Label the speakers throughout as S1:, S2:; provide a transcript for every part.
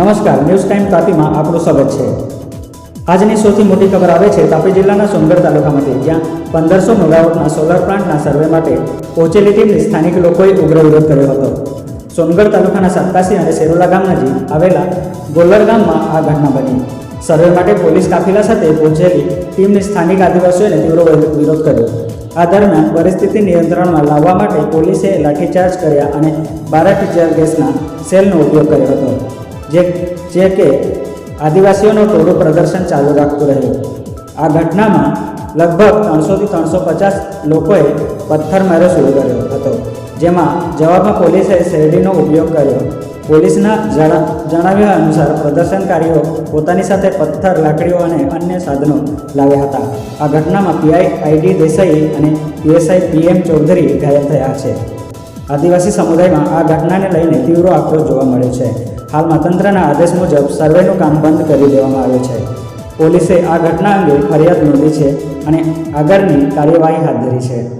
S1: નમસ્કાર, news time તાપીમાં આપણું સ્વાગત છે. આજની સૌથી મોટી ખબર આવે છે, તાપી જિલ્લાના સોનગઢ તાલુકામાંથી, જ્યાં પંદરસો મેગાવોટના સોલર પ્લાન્ટના સર્વે માટે પહોંચેલી ટીમને સ્થાનિક લોકોએ ઉગ્ર વિરોધ કર્યો હતો. સોનગઢ તાલુકાના સાતકાસી અને સેરોલા ગામ નજીક આવેલા ગોલર ગામમાં આ ઘટના બની. સર્વે માટે પોલીસ કાફિલા સાથે પહોંચેલી ટીમને સ્થાનિક આદિવાસીઓને તીવ્ર વિરોધ કર્યો. આ દરમિયાન પરિસ્થિતિ નિયંત્રણમાં લાવવા માટે પોલીસે લાઠીચાર્જ કર્યા અને બારા ટીચર ગેસના સેલનો ઉપયોગ કર્યો હતો. જે જે કે આદિવાસીઓનો ટોળું પ્રદર્શન ચાલુ રાખતું રહ્યું. આ ઘટનામાં લગભગ ત્રણસોથી ત્રણસો પચાસ લોકોએ પથ્થરમારો શરૂ કર્યો હતો, જેમાં જવાબમાં પોલીસે શેરડીનો ઉપયોગ કર્યો. પોલીસના જણાવ્યા અનુસાર પ્રદર્શનકારીઓ પોતાની સાથે પથ્થર, લાકડીઓ અને અન્ય સાધનો લાવ્યા હતા. આ ઘટનામાં પીઆઈ આઈડી દેસાઈ અને પીએસઆઈ પીએમ ચૌધરી ઘાયલ થયા છે. આદિવાસી સમુદાયમાં આ ઘટનાને લઈને તીવ્ર આક્રોશ જોવા મળ્યો છે. હાલમાં તંત્રના આદેશ મુજબ સર્વેનું કામ બંધ કરી દેવામાં આવ્યું છે. પોલીસે આ ઘટના અંગે ફરિયાદ નોંધી છે અને આગળની કાર્યવાહી હાથ ધરી છે.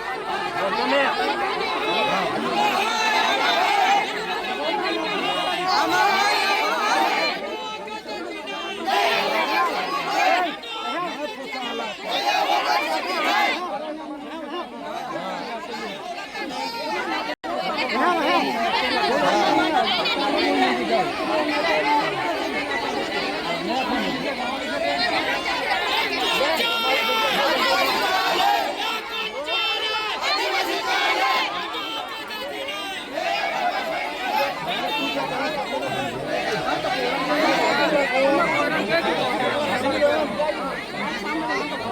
S2: 我我妹。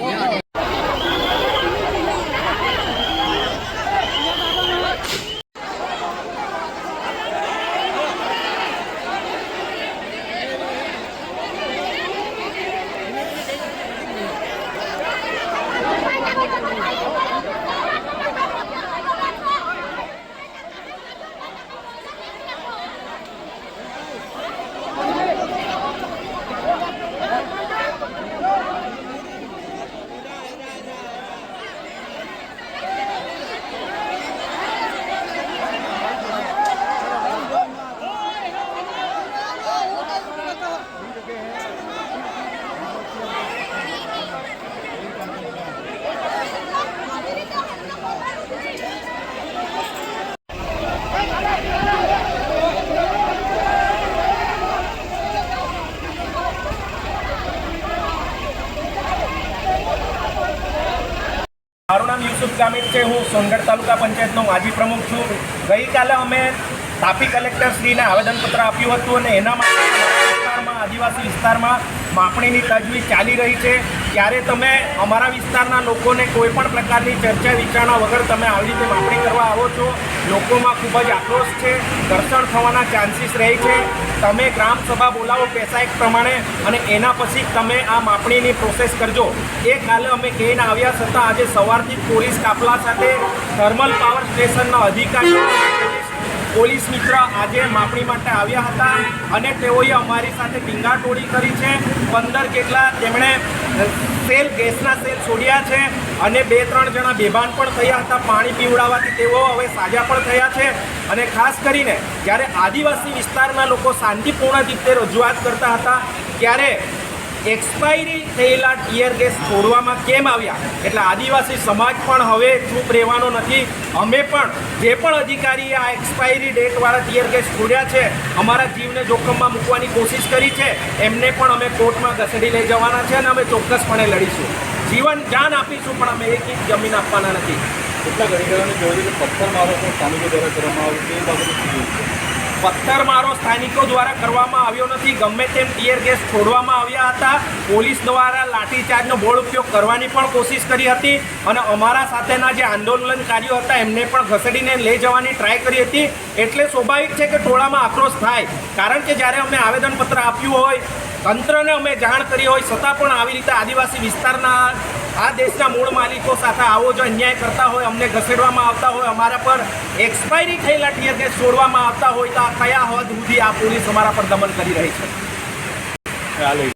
S2: મારું નામ યુસુફ ગામિત છે. હું સોનગઢ તાલુકા પંચાયતનો માજી પ્રમુખ છું. ગઈકાલે અમે તાપી કલેક્ટરશ્રીને આવેદનપત્ર આપ્યું હતું અને એના માટે વિસ્તારમાં, આદિવાસી વિસ્તારમાં માપણીની તજવીજ ચાલી રહી છે. ત્યારે તમે અમારા વિસ્તારના લોકોને કોઈપણ પ્રકારની ચર્ચા વિચારણા વગર તમે આવી રીતે માપણી કરવા આવો છો. લોકોમાં ખૂબ જ આક્રોશ છે, ઘર્ષણ થવાના ચાન્સીસ રહે છે. તમે ગ્રામ સભા બોલાવો પેસા પ્રમાણે અને એના પછી તમે આ માપણીની પ્રોસેસ કરજો. એ કાલે અમે કહીને આવ્યા છતાં આજે સવારથી પોલીસ કાફલા સાથે થર્મલ પાવર સ્ટેશનના અધિકારીઓ પોલીસ મિત્ર આજે માપણી માટે આવ્યા હતા અને તેઓએ અમારી સાથે ટીંગાટોળી કરી છે. પંદર જેટલા તેમણે સેલ ગેસના સેલ છોડ્યા છે. અને બે, ત્રણ જણા બેભાન પણ થયા હતા, પાણી પીવડાવવાથી તેઓ હવે સાજા પણ થયા છે. અને ખાસ કરીને જ્યારે આદિવાસી વિસ્તારના લોકો શાંતિપૂર્ણ રીતે રજૂઆત કરતા હતા, ત્યારે એક્સપાયરી થયેલા ટીયર ગેસ છોડવામાં કેમ આવ્યા? એટલે આદિવાસી સમાજ પણ હવે ચૂપ રહેવાનો નથી. અમે પણ જે પણ અધિકારીએ આ એક્સપાયરી ડેટવાળા ટીયર ગેસ છોડ્યા છે, અમારા જીવને જોખમમાં મૂકવાની કોશિશ કરી છે, એમને પણ અમે કોર્ટમાં ઘસેડી લઈ જવાના છે અને અમે ચોક્કસપણે લડીશું. જીવન જાન આપીશું પણ અમે એક ઇંચ જમીન આપવાના નથી.
S3: એટલા ઘડીકરાને જોયું કે પથ્થર મારો પણ સ્થાનિકો દ્વારા કરવામાં આવ્યો તે બાબતે
S2: પથ્થર મારો સ્થાનિકો દ્વારા કરવામાં આવ્યો નથી. ગમે તેમ ટીયર ગેસ છોડવામાં આવ્યા હતા પોલીસ દ્વારા લાઠીચાર્જનો બોળ ઉપયોગ કરવાની પણ કોશિશ કરી હતી અને અમારા સાથેના જે આંદોલનકારીઓ હતા એમને પણ ઘસડીને લઈ જવાની ટ્રાય કરી હતી. એટલે સ્વાભાવિક છે કે ટોળામાં આક્રોશ થાય. કારણ કે જ્યારે અમે આવેદનપત્ર આપ્યું હોય તંત્રને અમે જાણ કરી હોય, છતાં પણ આવી રીતે આદિવાસી વિસ્તારના આ દેશના મૂળ માલિકો સાથે આવો જો અન્યાય કરતા હોય, અમને ઘસેડવામાં આવતા હોય, અમારા પર એક્સપાયરી થયેલા ટીયર ગેસ છોડવામાં આવતા હોય, તો આ કયા હદ સુધી આ પોલીસ અમારા પર દમન કરી રહી છે?